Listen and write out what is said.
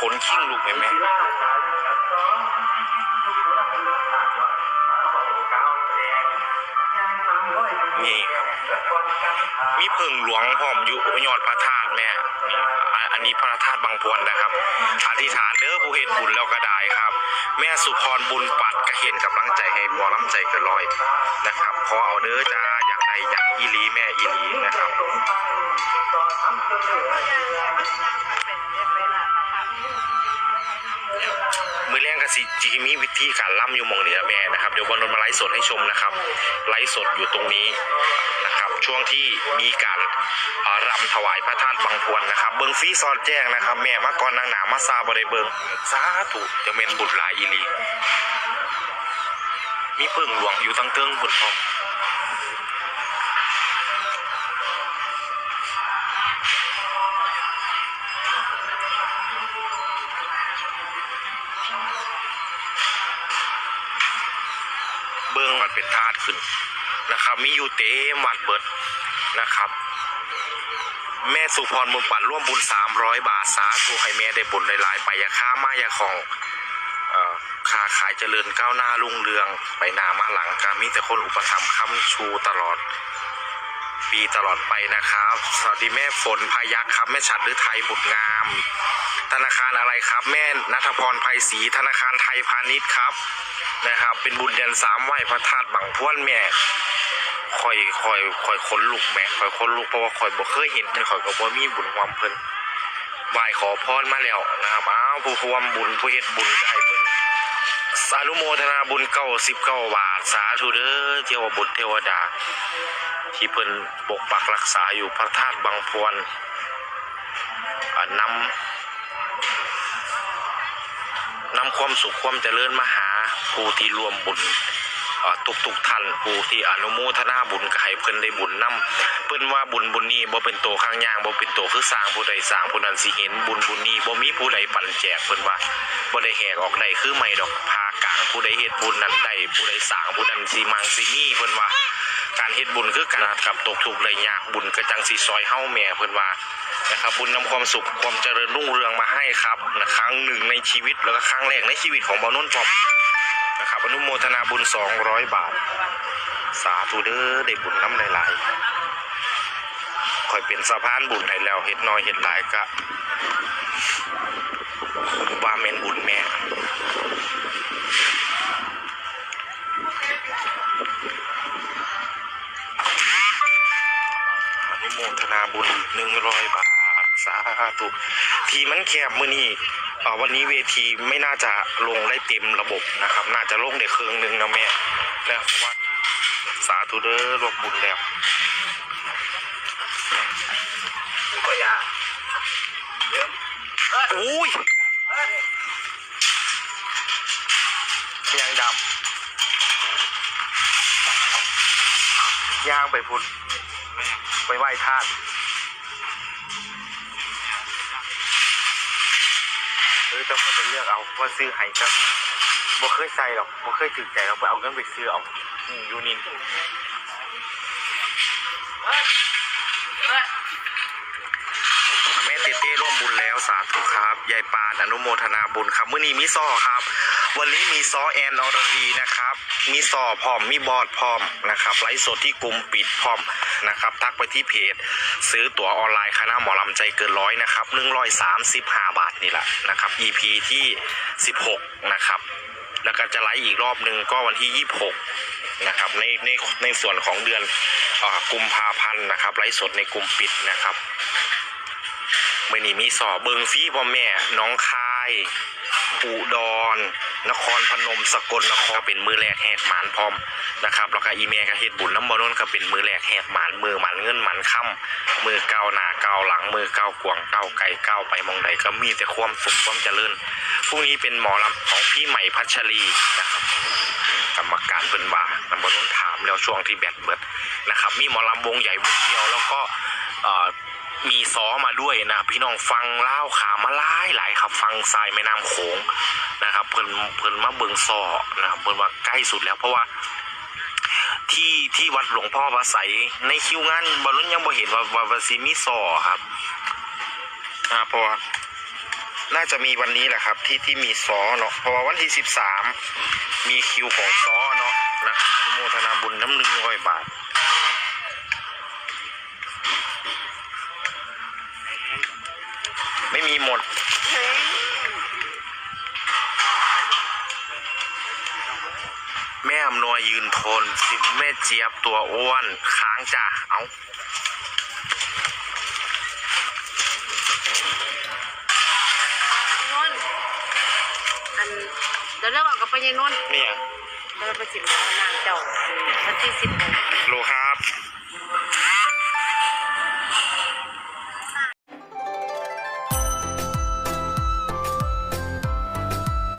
ขนขิ้งลูกไหมแม่นี่ครับ มีพึ่งหลวงพร้อมอยู่ยอดพระธาตุแม่อันนี้พระธาตุบางพวนนะครับ อธิษฐานเด้อผู้เฮ็ดบุญแล้วก็ได้ครับ แม่สุพรบุญปัดก็เห็นกำลังใจให้หมอลำใจกินร้อยนะครับ ขอเอาเด้อจ้าอย่างใดอย่างอีลีแม่อีลีนะครับ สิจีมีวิธีการล่ำอยู่มองเหนือแม่นะครับเดี๋ยววันนนมาไลฟ์สดให้ชมนะครับไลฟ์สดอยู่ตรงนี้นะครับ ช่วงที่มีการรำถวายพระธาตุบางพวนนะครับ เบิงฟรีซอนแจ้งนะครับ แม่มาก่อนนางหนามาซาบได้เบิงสาธุจะเป็นบุตรหลายอีลีมีพึ่งหลวงอยู่ตั้งเติ้งบุญพรหม เป็นธาตุขึ้นนะครับ มีอยู่เต็มวัดเบิดนะครับ แม่สุพรบุญปันร่วมบุญ 300 บาทสาธุให้แม่ได้บุญหลายๆไปอย่าค้ามายาของค้าขายเจริญก้าวหน้ารุ่งเรือง ไปหนามาหลังการมีแต่คนอุปถัมภ์ค้ำชูตลอด ปีตลอดไปนะครับ สวัสดีแม่ฝนพายักครับแม่ฉัดหรือไทยบุตรงาม ธนาคารอะไรครับ แม่นัทพรไพศรีธนาคารไทยพาณิชย์ครับนะครับ เป็นบุญเดือนสามไหวพระธาตุบังพวนแม่คอยคอยคอยค้นลุกแม่คอยค้นลุกเพราะว่าคอยบ่เคยเห็นคอยก็บ่มีบุญความเพิ่นไหวขอพรมาแล้วนะครับอ้าวผู้ความบุญผู้เฮ็ดบุญใจ สาธุโมทนาบุญเก้าสิบเก้าบาท สาธุเด้อเทวบุตรเทวดา ที่เพิ่นปกปักรักษาอยู่พระธาตุบางพวนนำนำความสุขความเจริญมาหาผู้ที่รวมบุญ ทุกทุกท่านผู้ที่อนุโมทนาบุญก็ให้เพิ่นได้บุญนํเพิ่นว่าบุญบุญนี้บ่เป็นโตข้างย่างบ่เป็นโตคือสร้างผู้ใดสร้างผู้นั้นสิเห็นบุญบุญนี้บ่มีผู้ใดปันแจกเพิ่นว่าบ่ได้แหกออกได้คือไม่ดอกพากลางผู้ใดเฮ็ดบุญนั้นได้ผู้ใดสร้างผู้นั้นสิมังสิมีเพิ่นว่าการเฮ็ดบุญคือการกับตกทุกข์ได้ยากบุญก็จังสิซอยเฮาแม่เพิ่นว่านะครับบุญนำความสุขความเจริญรุ่งเรืองมาให้ครับนะครั้งหนึ่งในชีวิตแล้วก็ครั้งแรกในชีวิตของบ่นุ่นพร้อม อนุโมทนาบุญ200บาท สาธุเด้อได้บุญน้ำหลายๆคอยเป็นสะพานบุญให้แล้วเฮ็ดน้อยเฮ็ดหลายก็ว่าแม่นบุญแม่อนุโมทนาบุญหนึ่งร้อยบาท สาธุ ทีมันแคบมือนี่ วันนี้เวทีไม่น่าจะลงได้เต็มระบบนะครับ น่าจะลงได้ครึ่งหนึ่งนะแม่แล้วเพราะว่าสาธุเด้อรวมบุญแล้วอุ้ยยางดำยางไปพุ่นไปไหว้ธาตุ เออต้องไปเลือกเอาว่าซื้อให้ก็บ่เคยใส่หรอกบ่เคยถึงใจเราไปเอาเงินไปซื้อเอาอืมยู่นี่แม่เต้เต้ร่วมบุญแล้วสาธุครับ ยายปานอนุโมทนาบุญครับมื้อนี้มีซอครับ วันนี้มีซอแอนอรดีนะครับ มีซอพร้อมมีบอดพร้อมนะครับไลฟ์สดที่กลุ่มปิดพร้อมนะครับ ทักไปที่เพจ ซื้อตั๋วออนไลน์คณะหมอลำใจเกินร้อยนะครับ135บาทนี่แหละนะครับ EP ที่16นะครับ แล้วก็จะไลฟ์อีกรอบหนึ่งก็วันที่26นะครับในในในส่วนของเดือนอกุมภาพันธ์นะครับไลฟ์สดในกลุ่มปิดนะครับ มื่อนี้มีสอบเบิงฟีพ่อแม่น้องคายอุดร นครพนมสกลนครเป็นมือแรกแหกหมานพร้อมนะครับแล้วก็อีเมลก็เฮ็ดบุญน้ำบอลนนก็เป็นมือแรกแหกหมานมือหมันเงินหมันค่ำมือเก้าหน้าเก้าหลังมือเก้ากวงเก้าไก่เก้าไปมองใดก็มีแต่ความสุขความเจริญพรุ่งนี้เป็นหมอลำของพี่ใหม่พัชรีนะครับกรรมการเป็นบาน้ำบอลนนถามแล้วช่วงที่แบตเบิดนะครับมีหมอลำวงใหญ่วงเดียวแล้วก็ มีซอมาด้วยนะพี่น้องฟังเล่าขามาหลายหลายครับ ฟังทรายแม่น้ำโขงนะครับเพิ่นเพิ่นมาเบิงซอนะครับเพิ่นว่าใกล้สุดแล้วเพราะว่าที่ที่วัดหลวงพ่อพระไสยในคิวงานบอลลุนยังบ่เห็นว่าว่าว่าสิมีซอครับอ่าเพราะว่าน่าจะมีวันนี้แหละครับ ที่ที่มีซอเนาะเพราะว่าวันที่สิบสามมีคิวของซอเนาะนะอนุโมทนาบุญน้ำหนึ่งร้อยบาท ไม่มีหมด แม่อำนวยยืนทนสิแม่เจี๊ยบตัวอ้วนค้างจ้ะเอานนท์อันเดี๋ยวเราบอกกับไปยายนนท์เนี่ยเราไปสิบล้านางเจ้าวันที่สิบหกโลครับ